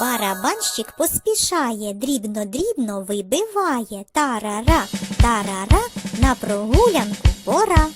Барабанщик поспішає, дрібно-дрібно вибиває. Тарарак, тарарак, на прогулянку пора.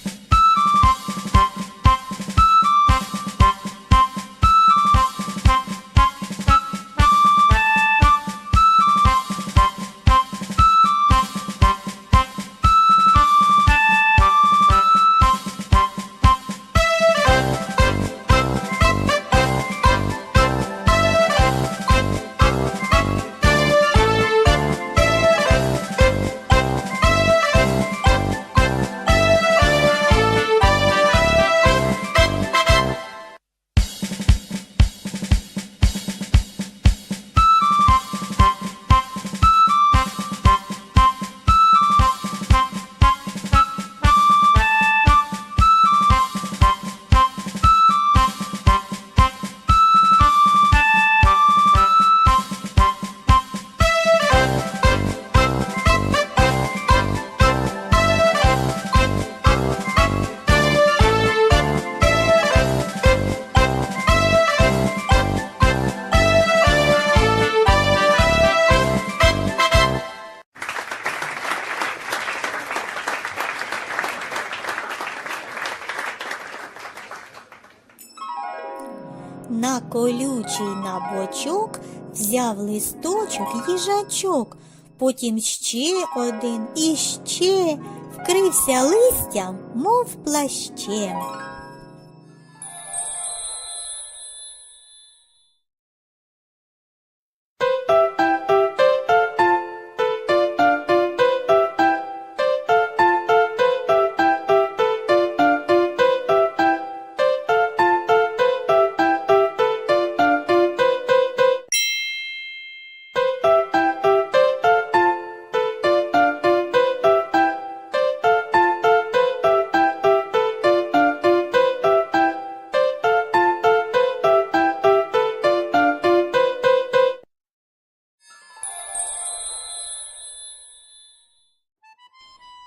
На колючий набочок взяв листочок їжачок, потім ще один і ще вкрився листям, мов плащем.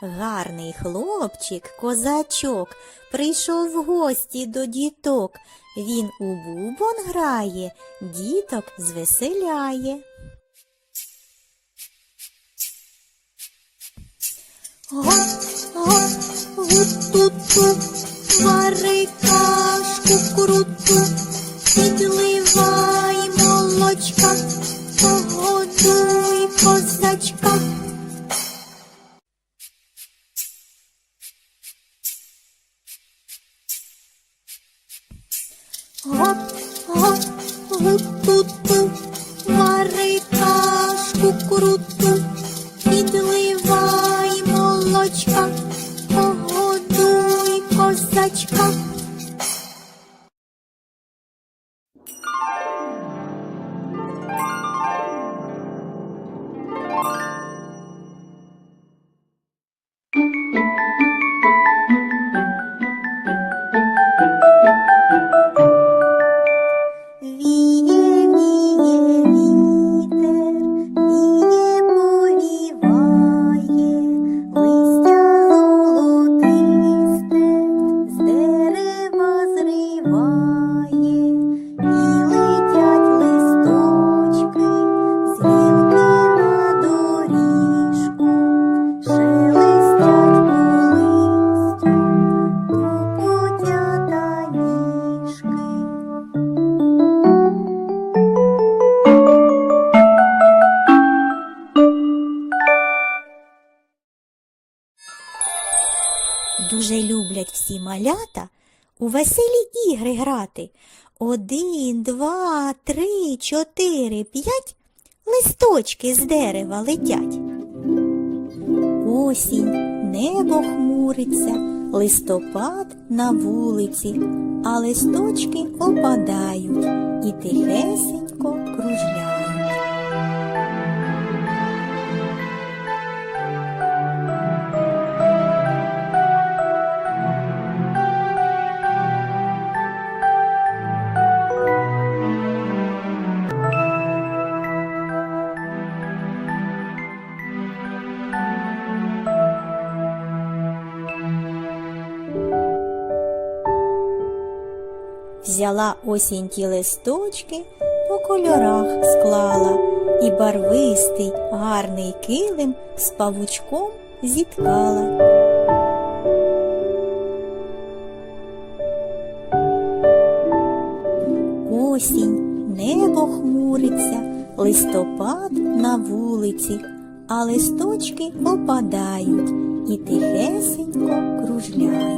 Гарний хлопчик, козачок, прийшов в гості до діток. Він у бубон грає, діток звеселяє. Гоп, гоп, гу-ту-ту, вари кашку круту, підливай молочка, погодуй козачка. Гоп, гоп, круту, підливай молочка, погодуй козачка. Дуже люблять всі малята у веселі ігри грати. Один, два, три, чотири, п'ять листочки з дерева летять. Осінь, небо хмуриться, листопад на вулиці, а листочки опадають і тихесенько кружляють. Взяла осінь ті листочки, по кольорах склала, і барвистий гарний килим з павучком зіткала. Осінь, небо хмуриться, листопад на вулиці, а листочки опадають і тихесенько кружляють.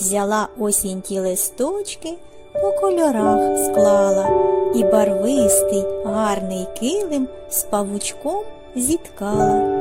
Взяла осінь ті листочки, по кольорах склала, і барвистий гарний килим з павучком зіткала.